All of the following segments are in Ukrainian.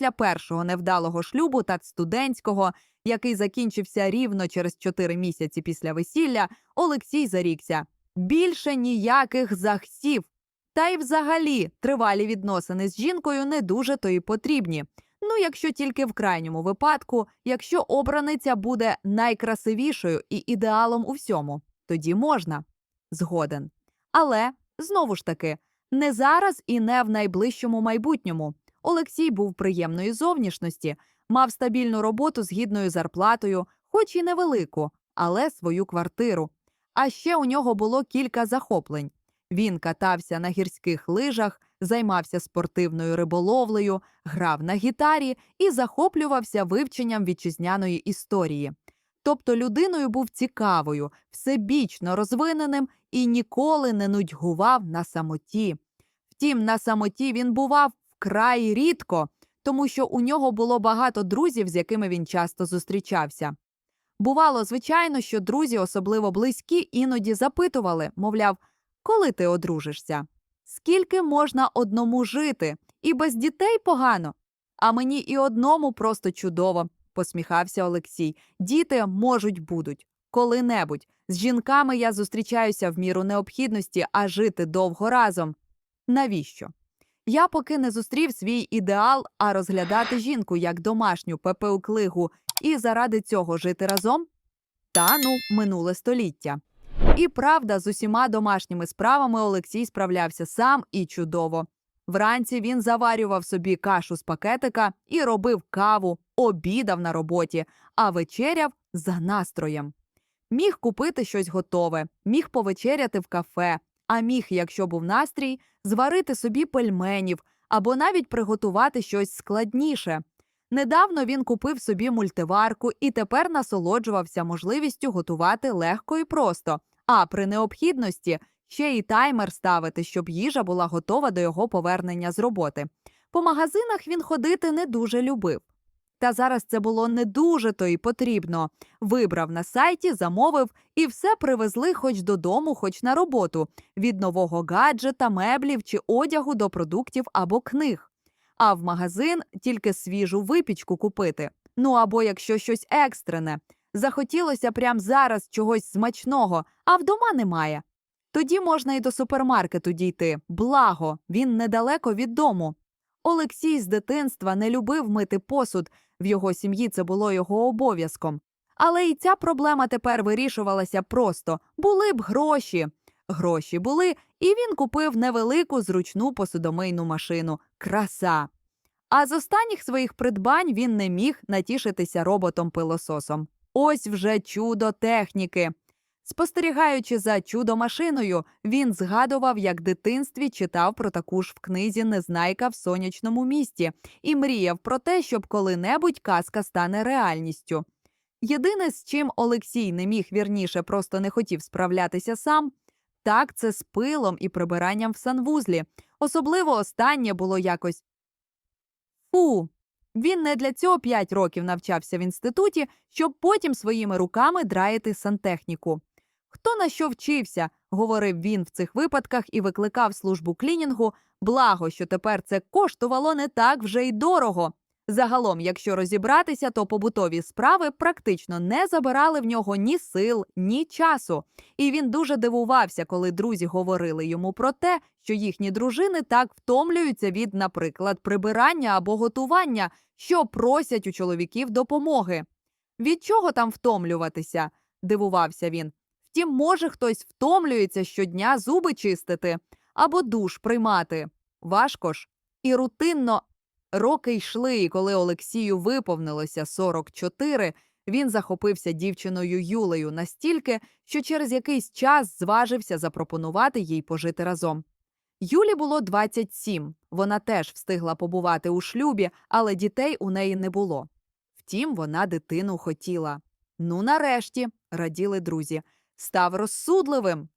після першого невдалого шлюбу та студентського, який закінчився рівно через чотири місяці після весілля, Олексій зарікся більше ніяких захсів. Та й взагалі тривалі відносини з жінкою не дуже то й потрібні. Ну, якщо тільки в крайньому випадку, якщо обраниця буде найкрасивішою і ідеалом у всьому, тоді можна. Згоден. Але знову ж таки, не зараз і не в найближчому майбутньому. Олексій був приємної зовнішності, мав стабільну роботу з гідною зарплатою, хоч і невелику, але свою квартиру. А ще у нього було кілька захоплень. Він катався на гірських лижах, займався спортивною риболовлею, грав на гітарі і захоплювався вивченням вітчизняної історії. Тобто людиною був цікавою, всебічно розвиненим і ніколи не нудьгував на самоті. Втім, на самоті він бував вкрай рідко, тому що у нього було багато друзів, з якими він часто зустрічався. Бувало, звичайно, що друзі, особливо близькі, іноді запитували, мовляв, коли ти одружишся? Скільки можна одному жити? І без дітей погано. А мені і одному просто чудово, посміхався Олексій. Діти можуть будуть коли-небудь. З жінками я зустрічаюся в міру необхідності, а жити довго разом. Навіщо? Я поки не зустрів свій ідеал, а розглядати жінку як домашню пепеуклигу і заради цього жити разом? Та ну, минуле століття. І правда, з усіма домашніми справами Олексій справлявся сам і чудово. Вранці він заварював собі кашу з пакетика і робив каву, обідав на роботі, а вечеряв за настроєм. Міг купити щось готове, міг повечеряти в кафе, а міг, якщо був настрій, зварити собі пельменів або навіть приготувати щось складніше. Недавно він купив собі мультиварку і тепер насолоджувався можливістю готувати легко і просто, а при необхідності ще й таймер ставити, щоб їжа була готова до його повернення з роботи. По магазинах він ходити не дуже любив. Та зараз це було не дуже то й потрібно. Вибрав на сайті, замовив і все привезли хоч додому, хоч на роботу, від нового гаджета, меблів чи одягу до продуктів або книг. А в магазин тільки свіжу випічку купити. Ну або якщо щось екстрене. Захотілося прямо зараз чогось смачного, а вдома немає. Тоді можна і до супермаркету дійти. Благо, він недалеко від дому. Олексій з дитинства не любив мити посуд, в його сім'ї це було його обов'язком. Але і ця проблема тепер вирішувалася просто були б гроші. Гроші були, і він купив невелику зручну посудомийну машину. Краса. А з останніх своїх придбань він не міг натішитися роботом-пилососом. Ось вже чудо техніки. Спостерігаючи за чудо-машиною, він згадував, як в дитинстві читав про таку ж в книзі Незнайка в сонячному місті і мріяв про те, щоб коли-небудь казка стане реальністю. Єдине, з чим Олексій не міг вірніше, просто не хотів справлятися сам, так це з пилом і прибиранням в санвузлі. Особливо останнє було якось фу. Він не для цього п'ять років навчався в інституті, щоб потім своїми руками драїти сантехніку. Хто на що вчився, говорив він в цих випадках і викликав службу клінінгу, благо, що тепер це коштувало не так вже й дорого. Загалом, якщо розібратися, то побутові справи практично не забирали в нього ні сил, ні часу. І він дуже дивувався, коли друзі говорили йому про те, що їхні дружини так втомлюються від, наприклад, прибирання або готування, що просять у чоловіків допомоги. Від чого там втомлюватися? дивувався він. Втім, може, хтось втомлюється щодня зуби чистити або душ приймати. Важко ж. І рутинно роки йшли, і коли Олексію виповнилося 44, він захопився дівчиною Юлею настільки, що через якийсь час зважився запропонувати їй пожити разом. Юлі було 27, вона теж встигла побувати у шлюбі, але дітей у неї не було. Втім, вона дитину хотіла. Ну, нарешті, раділи друзі, став розсудливим.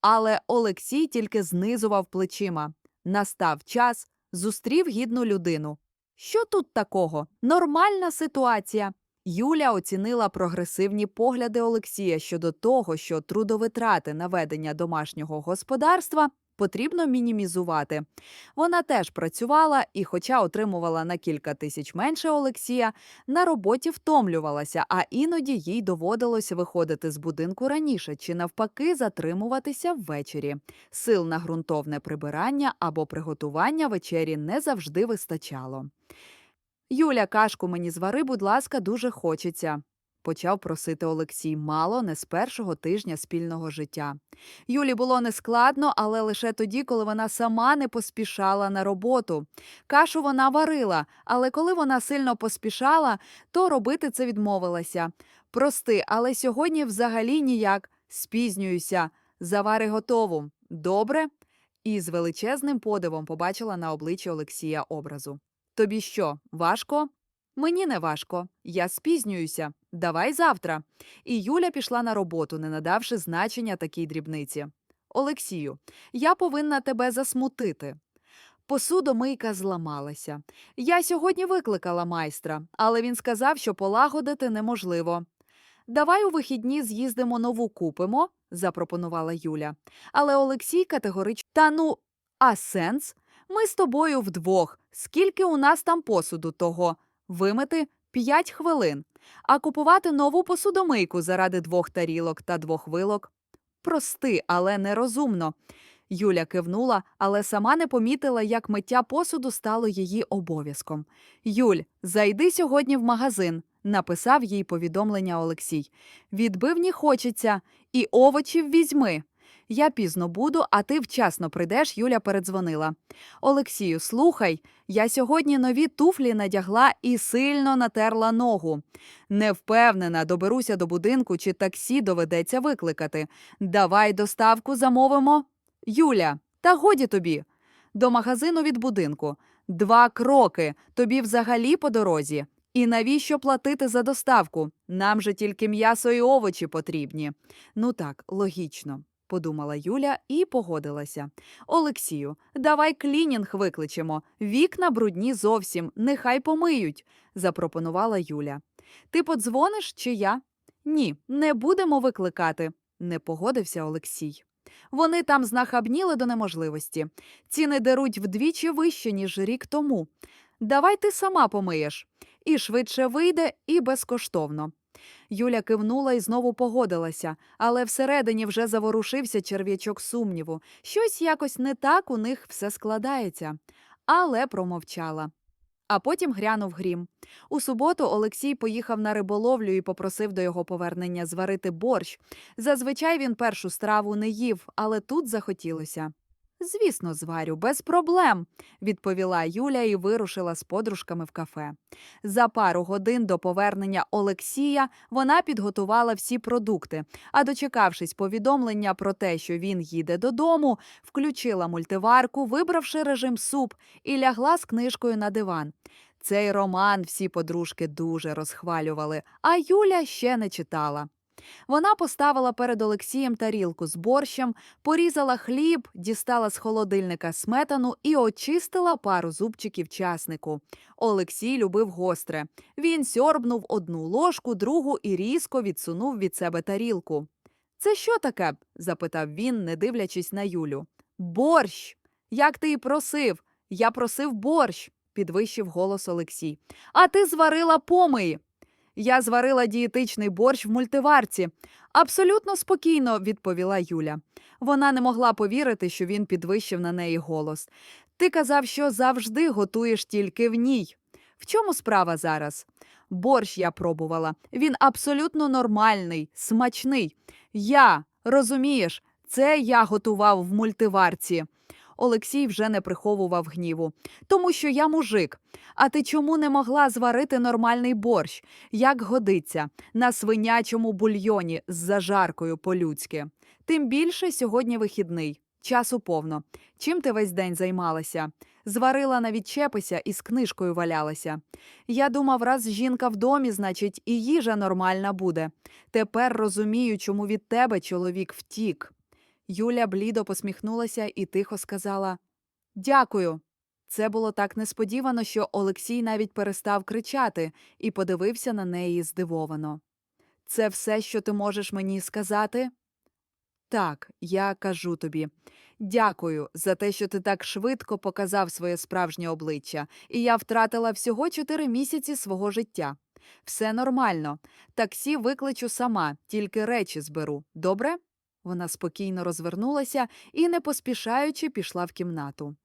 Але Олексій тільки знизував плечима. Настав час, зустрів гідну людину. Що тут такого? Нормальна ситуація. Юля оцінила прогресивні погляди Олексія щодо того, що трудовитрати на ведення домашнього господарства потрібно мінімізувати. Вона теж працювала і, хоча отримувала на кілька тисяч менше Олексія, на роботі втомлювалася, а іноді їй доводилося виходити з будинку раніше чи навпаки затримуватися ввечері. Сил на ґрунтовне прибирання або приготування вечері не завжди вистачало. Юля, кашку мені звари, будь ласка, дуже хочеться. Почав просити Олексій мало не з першого тижня спільного життя. Юлі було нескладно, але лише тоді, коли вона сама не поспішала на роботу. Кашу вона варила, але коли вона сильно поспішала, то робити це відмовилася. Прости, але сьогодні взагалі ніяк спізнююся. Завари готову. Добре? І з величезним подивом побачила на обличчі Олексія образу. Тобі що, важко? Мені не важко. Я спізнююся. Давай завтра. І Юля пішла на роботу, не надавши значення такій дрібниці. Олексію, я повинна тебе засмутити. Посудомийка зламалася. Я сьогодні викликала майстра, але він сказав, що полагодити неможливо. Давай у вихідні з'їздимо нову купимо, запропонувала Юля. Але Олексій категорично та ну, а сенс? Ми з тобою вдвох. Скільки у нас там посуду того? Вимити п'ять хвилин. А купувати нову посудомийку заради двох тарілок та двох вилок? Прости, але нерозумно. Юля кивнула, але сама не помітила, як миття посуду стало її обов'язком. Юль, зайди сьогодні в магазин, написав їй повідомлення Олексій. Відбивні хочеться, і овочів візьми. Я пізно буду, а ти вчасно прийдеш, Юля передзвонила. Олексію, слухай, я сьогодні нові туфлі надягла і сильно натерла ногу. Не впевнена, доберуся до будинку чи таксі доведеться викликати. Давай доставку замовимо. Юля, та годі тобі. До магазину від будинку. Два кроки. Тобі взагалі по дорозі. І навіщо платити за доставку? Нам же тільки м'ясо і овочі потрібні. Ну так, логічно, подумала Юля і погодилася. Олексію, давай клінінг викличемо. Вікна брудні зовсім, нехай помиють, запропонувала Юля. Ти подзвониш чи я? Ні, не будемо викликати, не погодився Олексій. Вони там знахабніли до неможливості. Ціни деруть вдвічі вище, ніж рік тому. Давай ти сама помиєш. І швидше вийде, і безкоштовно. Юля кивнула і знову погодилася, але всередині вже заворушився черв'ячок сумніву. Щось якось не так у них все складається. Але промовчала. А потім грянув грім. У суботу Олексій поїхав на риболовлю і попросив до його повернення зварити борщ. Зазвичай він першу страву не їв, але тут захотілося. Звісно, зварю, без проблем, відповіла Юля і вирушила з подружками в кафе. За пару годин до повернення Олексія вона підготувала всі продукти, а дочекавшись повідомлення про те, що він їде додому, включила мультиварку, вибравши режим суп, і лягла з книжкою на диван. Цей роман всі подружки дуже розхвалювали, а Юля ще не читала. Вона поставила перед Олексієм тарілку з борщем, порізала хліб, дістала з холодильника сметану і очистила пару зубчиків часнику. Олексій любив гостре. Він сьорбнув одну ложку, другу і різко відсунув від себе тарілку. Це що таке? запитав він, не дивлячись на Юлю. Борщ. Як ти і просив. Я просив борщ, підвищив голос Олексій. А ти зварила помиї. Я зварила дієтичний борщ в мультиварці. Абсолютно спокійно, відповіла Юля. Вона не могла повірити, що він підвищив на неї голос. Ти казав, що завжди готуєш тільки в ній. В чому справа зараз? Борщ я пробувала. Він абсолютно нормальний, смачний. Я, розумієш, це я готував в мультиварці. Олексій вже не приховував гніву. Тому що я мужик. А ти чому не могла зварити нормальний борщ? Як годиться, на свинячому бульйоні з зажаркою по-людськи. Тим більше сьогодні вихідний. Часу повно. Чим ти весь день займалася? Зварила на відчепися і з книжкою валялася. Я думав, раз жінка в домі, значить, і їжа нормальна буде. Тепер розумію, чому від тебе чоловік втік. Юля блідо посміхнулася і тихо сказала Дякую. Це було так несподівано, що Олексій навіть перестав кричати і подивився на неї здивовано. Це все, що ти можеш мені сказати? Так, я кажу тобі. Дякую за те, що ти так швидко показав своє справжнє обличчя, і я втратила всього чотири місяці свого життя. Все нормально. Таксі викличу сама, тільки речі зберу. Добре? Вона спокійно розвернулася і, не поспішаючи, пішла в кімнату.